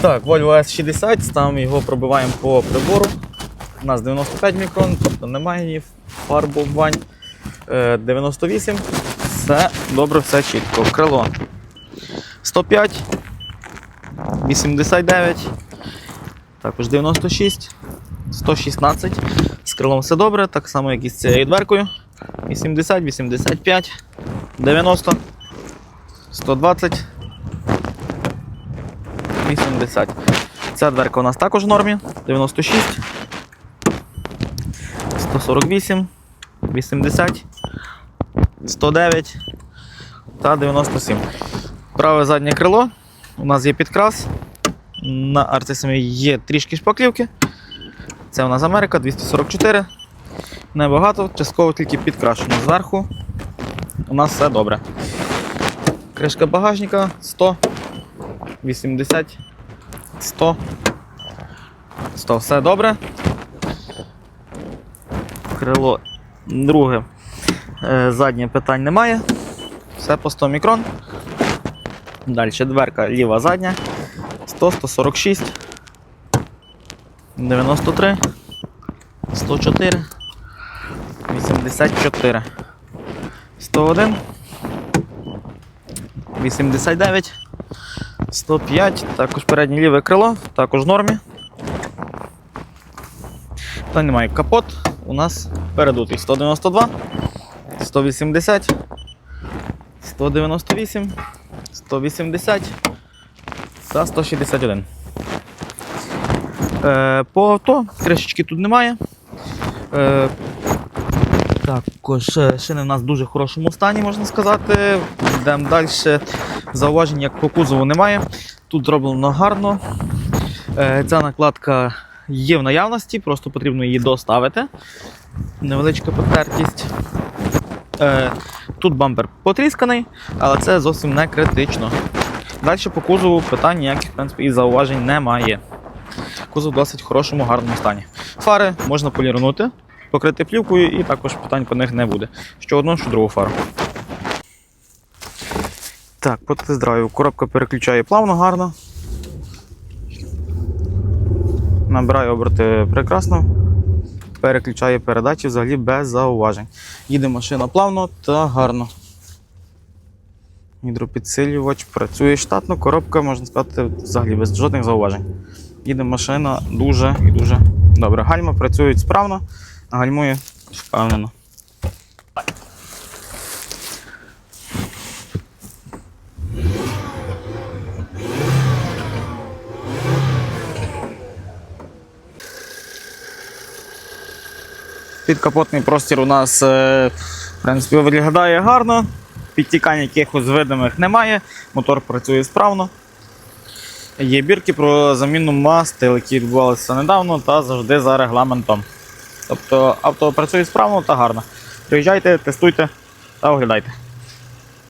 Так, Volvo S60, ставимо його, пробиваємо по прибору. У нас 95 мікрон, тобто немає ні фарбувань. Е, 98. Все добре, все чітко. Крило 105, 89, також 96, 116. З крилом все добре, так само, як і з цією дверкою. 80, 85, 90, 120, 80. Ця дверка у нас також в нормі. 96, 148, 80, 109 та 97. Праве заднє крило. У нас є підкрас. На арцисамі є трішки шпаклівки. Це у нас Америка 244. Небагато, частково тільки підкрашено зверху. У нас все добре. Кришка багажника 100, 80, 100. 100. Все добре. Крило друге. Е, Заднє питань немає. Все по 100 мікрон. Далі дверка ліва задня. 100, 146, 93, 104, 84, 101, 89, 105, також переднє ліве крило, також в нормі. Та немає капот. У нас передутий 192, 180, 198, 180 та 161. Е, по авто кришечки тут немає. Е, також е, шини в нас в дуже хорошому стані, можна сказати. Йдемо далі. Зауважень як по кузову немає. Тут зроблено гарно. Е, ця накладка є в наявності, просто потрібно її доставити. Невеличка потертість. Е, тут бампер потрісканий, але це зовсім не критично. Далі по кузову питань ніяких в принципі, і зауважень немає. Кузов в досить хорошому, гарному стані. Фари можна полірнути, покрити плівкою і також питань по них не буде. Що одну, що другу фару. Так, по тест-драйву. Коробка переключає плавно, гарно. Набирає оберти прекрасно. Переключає передачі взагалі без зауважень. Їде машина плавно та гарно. Гідропідсилювач працює штатно, коробка, можна сказати, взагалі без жодних зауважень. Їде машина дуже і дуже добре. Гальма працюють справно, гальмує впевнено. Підкапотний простір у нас е, в принципі, виглядає гарно. Підтікань якихось видимих немає, мотор працює справно. Є бірки про заміну мастил, які відбувалися недавно та завжди за регламентом. Тобто авто працює справно та гарно. Приїжджайте, тестуйте та оглядайте.